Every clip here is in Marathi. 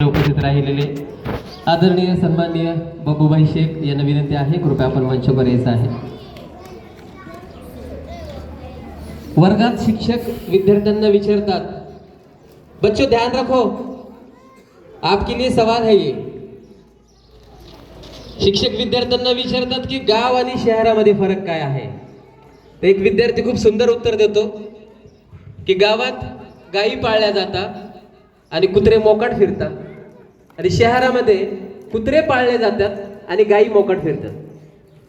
उपस्थित राहिलेले आदरणीय सन्माननीय बबूभाई शेख यांना विनंती आहे कृपया आपण मंचवर यायचं आहे. वर्गात शिक्षक विद्यार्थ्यांना विचारतात बच्चो ध्यान रखो आपके लिए सवाल है ये. शिक्षक विद्यार्थ्यांना विचारतात की गाव आणि शहरामध्ये फरक काय आहे? तर एक विद्यार्थी खूप सुंदर उत्तर देतो की गावात गायी पाळल्या जातात आणि कुत्रे मोकाट फिरतात. आणि शहरामध्ये कुत्रे पाळले जातात आणि गायी मोकट फिरतात.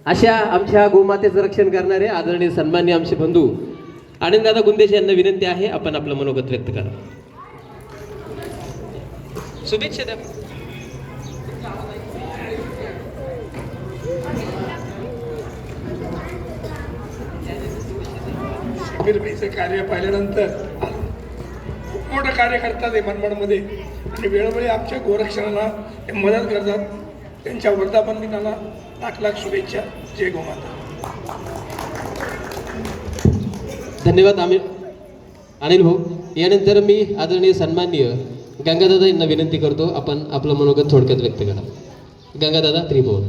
अशा आमच्या गोमातेचं रक्षण करणारे आदरणीय सन्मान्य आमचे बंधू आनंददादा गुंदेश यांना विनंती आहे आपण आपलं मनोगत व्यक्त करा. शुभेच्छा द्या. कार्य पाहिल्यानंतर खूप मोठं कार्य करतात हे मनमाडमध्ये? आणि वेळोवेळी आमच्या गोरक्षणाला ते मदत करतात. त्यांच्या वर्धापन दिनाला लाख लाख शुभेच्छा. जय गोमाता. धन्यवाद आमिर. अनिल भाऊ यानंतर मी आदरणीय सन्माननीय गंगादादा यांना विनंती करतो आपण आपलं मनोगत थोडक्यात व्यक्त करा. गंगादादा त्रिभुवन.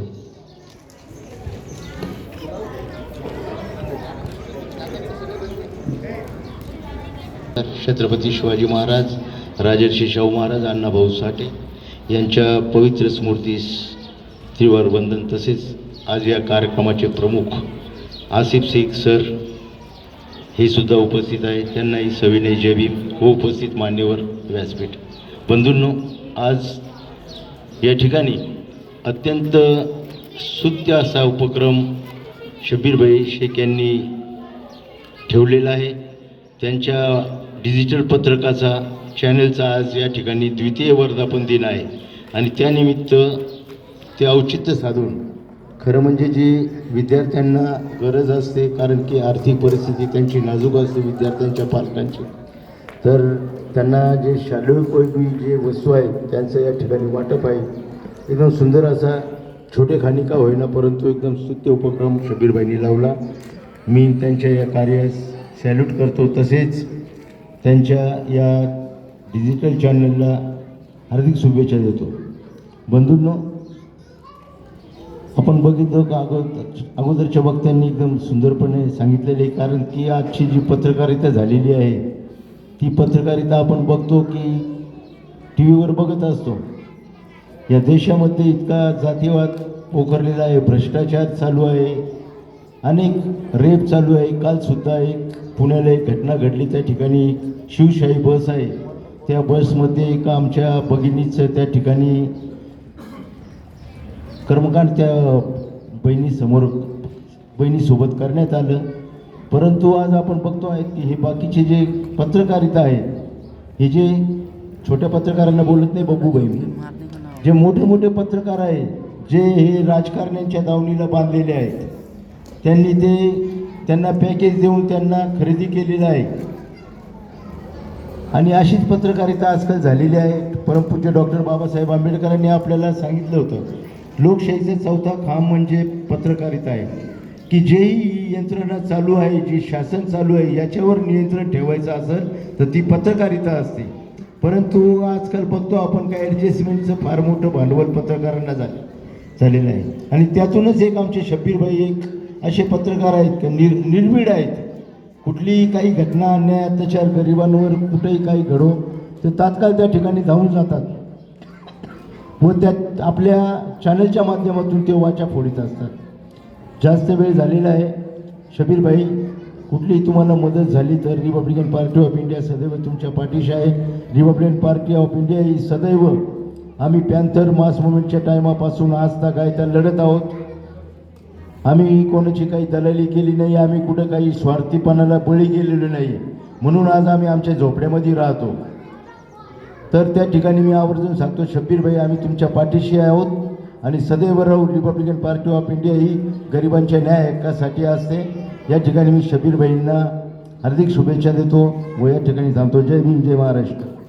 छत्रपती शिवाजी महाराज राजर्षी शाहू महाराज अण्णाभाऊ साठे यांच्या पवित्र स्मृतीस त्रिवार वंदन तसेच आज या कार्यक्रमाचे प्रमुख आसिफ शेख सर हे सुद्धा उपस्थित आहेत. त्यांनाही सविनय जयभीम व उपस्थित मान्यवर व्यासपीठ. बंधूंनो आज या ठिकाणी अत्यंत सुत्य असा उपक्रम शब्बीरभाई शेख यांनी ठेवलेला आहे. त्यांच्या डिजिटल पत्रकाचा चॅनलचा आज या ठिकाणी द्वितीय वर्धापन दिन आहे. आणि त्यानिमित्त ते औचित्य साधून खरं म्हणजे जी विद्यार्थ्यांना गरज असते कारण की आर्थिक परिस्थिती त्यांची नाजूक असते विद्यार्थ्यांच्या पालकांची तर त्यांना जे शालेय जे वस्तू आहेत त्यांचं या ठिकाणी वाटप आहे. एकदम सुंदर असा छोटे खाणी का होईना परंतु एकदम स्तुत्य उपक्रम शबीरबाईंनी लावला. मी त्यांच्या या कार्यास सॅल्यूट करतो. तसेच त्यांच्या या डिजिटल चॅनलला हार्दिक शुभेच्छा देतो. बंधूंनो आपण बघितलं का अगोदर अगोदरच्या वक्त्यांनी एकदम सुंदरपणे सांगितलेले आहे कारण की आजची जी पत्रकारिता झालेली आहे ती पत्रकारिता आपण बघतो की टी व्हीवर बघत असतो. या देशामध्ये इतका जातीवाद पोखरलेला आहे भ्रष्टाचार चालू आहे अनेक रेप चालू आहे कालसुद्धा एक पुण्याला एक घटना घडली. त्या ठिकाणी शिवशाही बस आहे. त्या बसमध्ये एका आमच्या भगिनीचं त्या ठिकाणी कर्मकांड त्या बहिणीसमोर बहिणीसोबत करण्यात आलं. परंतु आज आपण बघतो आहे की हे बाकीचे जे पत्रकारिता आहे हे जे छोट्या पत्रकारांना बोलत नाही बघू मी जे मोठे मोठे पत्रकार आहे जे हे राजकारण्यांच्या दावणीला बांधलेले आहेत त्यांनी ते त्यांना पॅकेज देऊन त्यांना खरेदी केलेलं आहे. आणि अशीच पत्रकारिता आजकाल झालेली आहे. परमपूज्य डॉक्टर बाबासाहेब आंबेडकरांनी आपल्याला सांगितलं होतं लोकशाहीचा चौथा खांब म्हणजे पत्रकारिता आहे. की जेही यंत्रणा चालू आहे जी शासन चालू आहे याच्यावर नियंत्रण ठेवायचं असेल तर ती पत्रकारिता असते. परंतु आजकाल बघतो आपण काय ॲडजस्टमेंटचं फार मोठं भांडवल पत्रकारांना झालं झालेलं आहे. आणि त्यातूनच एक आमचे शब्बीरभाई एक असे पत्रकार आहेत का? निर निर्भीड आहेत. कुठलीही काही घटना अन्याय अत्याचार गरिबांवर कुठेही काही घडो तर तात्काळ त्या ठिकाणी धावून जातात. व त्यात आपल्या चॅनलच्या माध्यमातून ते वाचा फोडीत असतात. जास्त वेळ झालेला आहे. शबीरभाई कुठलीही तुम्हाला मदत झाली तर रिपब्लिकन पार्टी ऑफ इंडिया सदैव तुमच्या पाठीशी आहे. रिपब्लिकन पार्टी ऑफ इंडिया ही सदैव आम्ही पॅन्थर मास मुवमेंटच्या टायमापासून आज तक आहे. त्या लढत आहोत. आम्ही कोणाची काही दलाली केली नाही आम्ही कुठं काही स्वार्थीपणाला बळी गेलेलो नाही. म्हणून आज आम्ही आमच्या झोपड्यामध्ये राहतो. तर त्या ठिकाणी मी आवर्जून सांगतो शब्बीरभाई आम्ही तुमच्या पाठीशी आहोत आणि सदैव राहू रिपब्लिकन पार्टी ऑफ इंडिया ही गरिबांच्या न्याय हक्कासाठी असते. या ठिकाणी मी शबीरभाईंना हार्दिक शुभेच्छा देतो. व या ठिकाणी थांबतो जय भीम जय महाराष्ट्र.